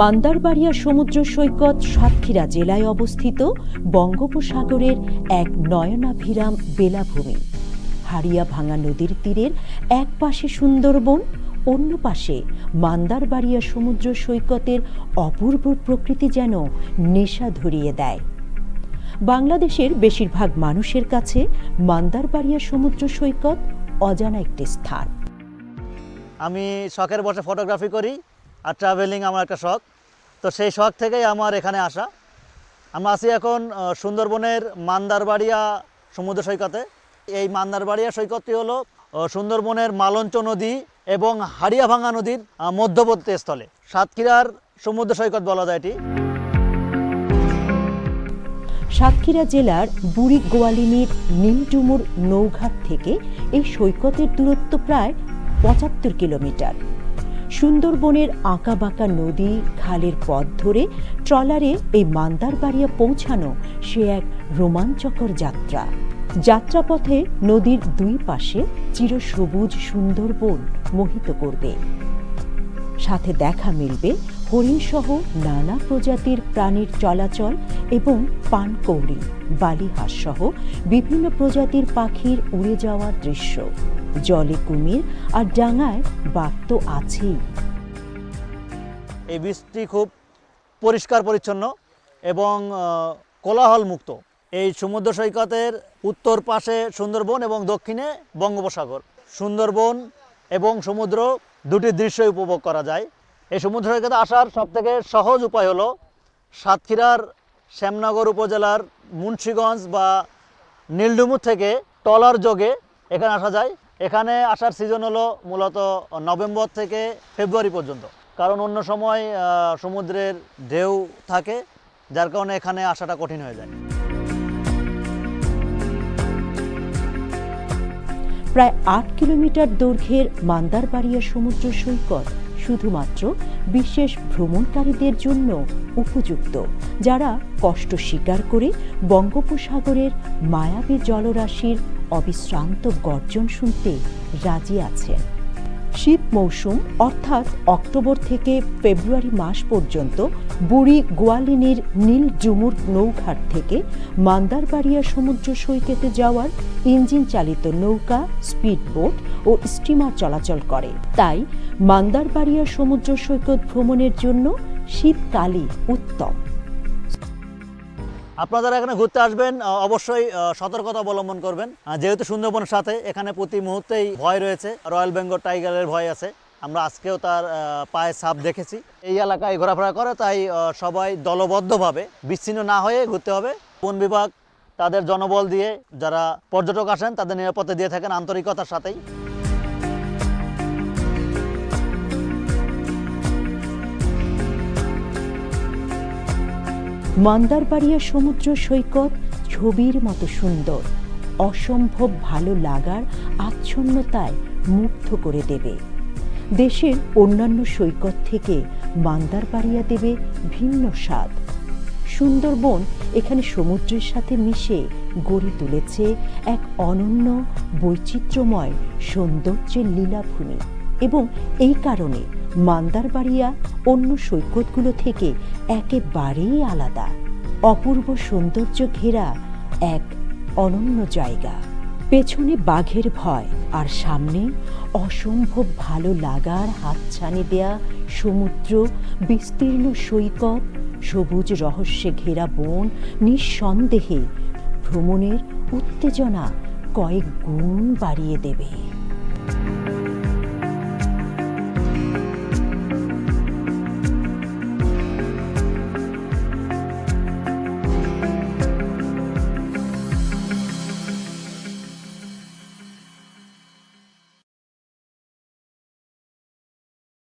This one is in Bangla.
মান্দারবাড়িয়া সমুদ্র সৈকত সাতক্ষীরা জেলায় অবস্থিত বঙ্গোপসাগরের এক নয়নাভিরাম বেলাভূমি। হারিয়া ভাঙা নদীর তীরের এক পাশে সুন্দরবন, অন্য পাশে মান্দারবাড়িয়া সমুদ্র সৈকতের অপূর্ব প্রকৃতি যেন নেশা ধরিয়ে দেয়। বাংলাদেশের বেশিরভাগ মানুষের কাছে মান্দারবাড়িয়া সমুদ্র সৈকত অজানা একটি স্থান। আমি শখের বসে ফটোগ্রাফি করি আর ট্রাভেলিং আমার একটা শখ। তো সেই শখ থেকেই আমার এখানে আসা। আমরা আছি এখন সুন্দরবনের মান্দারবাড়িয়া সমুদ্র সৈকতে। এই মান্দারবাড়িয়া সৈকতটি হলো সুন্দরবনের মালঞ্চ নদী এবং হাড়িয়াভাঙা নদীর মধ্যবর্তী স্থলে। সাতক্ষীরার সমুদ্র সৈকত বলা যায় এটি। সাতক্ষীরা জেলার বুড়ি গোয়ালিনীর নীলডুমুর নৌঘাট থেকে এই সৈকতের দূরত্ব প্রায় পঁচাত্তর কিলোমিটার। সুন্দরবনের আঁকাবাঁকা নদী, খালের পথ ধরে ট্রলারে এই মান্দারবাড়িয়া পৌঁছানো সে এক রোমাঞ্চকর যাত্রা। যাত্রাপথে নদীর দুই পাশে চিরসবুজ সুন্দরবন মোহিত করবে। সাথে দেখা মিলবে হরিণসহ নানা প্রজাতির প্রাণীর চলাচল এবং পানকৌড়ি বালিহাঁস সহ বিভিন্ন প্রজাতির পাখির উড়ে যাওয়ার দৃশ্য। জলে কুমির আর ডাঙায় বাঘ তো আছেই। এই বীজটি খুব পরিষ্কার পরিচ্ছন্ন এবং কোলাহল মুক্ত এই সমুদ্র সৈকতের উত্তর পাশে সুন্দরবন এবং দক্ষিণে বঙ্গোপসাগর। সুন্দরবন এবং সমুদ্র দুটি দৃশ্যই উপভোগ করা যায়। এই সমুদ্র সৈকতে আসার সবথেকে সহজ উপায় হলো সাতক্ষীরার শ্যামনগর উপজেলার মুন্সীগঞ্জ বা নীলডুমুর থেকে টলার যোগে এখানে আসা যায়। এখানে আসার সিজন হলো মূলত নভেম্বর থেকে ফেব্রুয়ারি পর্যন্ত। কারণ অন্য সময় সমুদ্রের ঢেউ থাকে, যার কারণে এখানে আসাটা কঠিন হয়ে যায়। প্রায় আট কিলোমিটার দৈর্ঘ্যের মান্দারবাড়িয়া সমুদ্র সৈকত শুধুমাত্র বিশেষ ভ্রমণকারীদের জন্য উপযুক্ত, যারা কষ্ট স্বীকার করে বঙ্গোপসাগরের মায়াবী জলরাশির অবিশ্রান্ত গর্জন শুনতে রাজি আছেন। শীত মৌসুম, অর্থাৎ অক্টোবর থেকে ফেব্রুয়ারি মাস পর্যন্ত বুড়ি গোয়ালিনীর নীল ডুমুর নৌঘাট থেকে মান্দারবাড়িয়া সমুদ্র সৈকতে যাওয়ার ইঞ্জিন চালিত নৌকা, স্পিডবোট ও স্টিমার চলাচল করে। তাই মান্দারবাড়িয়া সমুদ্র সৈকত ভ্রমণের জন্য শীতকালই উত্তম। আপনারা যারা এখানে ঘুরতে আসবেন অবশ্যই সতর্কতা অবলম্বন করবেন। যেহেতু সুন্দরবনের সাথে এখানে প্রতি মুহূর্তেই ভয় রয়েছে রয়্যাল বেঙ্গল টাইগারের ভয় আছে, আমরা আজকেও তার পায়ে ছাপ দেখেছি। এই এলাকায় ঘোরাফেরা করে, তাই সবাই দলবদ্ধভাবে, বিচ্ছিন্ন না হয়ে ঘুরতে হবে। বন বিভাগ তাদের জনবল দিয়ে, যারা পর্যটক আসেন, তাদের নিরাপত্তা দিয়ে থাকেন আন্তরিকতার সাথেই। মান্দারবাড়িয়া সমুদ্র সৈকত ছবির মতো সুন্দর। অসম্ভব ভালো লাগার আচ্ছন্নতায় মুগ্ধ করে দেবে। দেশের অন্যান্য সৈকত থেকে মান্দারবাড়িয়া দেবে ভিন্ন স্বাদ। সুন্দরবন এখানে সমুদ্রের সাথে মিশে গড়ে তুলেছে এক অনন্য বৈচিত্র্যময় সৌন্দর্যের লীলাভূমি। এবং এই কারণে মান্দারবাড়িয়া অন্য সৈকতগুলো থেকে একেবারেই আলাদা। অপূর্ব সৌন্দর্য ঘেরা এক অনন্য জায়গা। পেছনে বাঘের ভয় আর সামনে অসম্ভব ভালো লাগার হাতছানি দেয়া সমুদ্র, বিস্তীর্ণ সৈকত, সবুজ রহস্যে ঘেরা বন, নিঃসন্দেহে ভ্রমণের উত্তেজনা কয়েক গুণ বাড়িয়ে দেবে।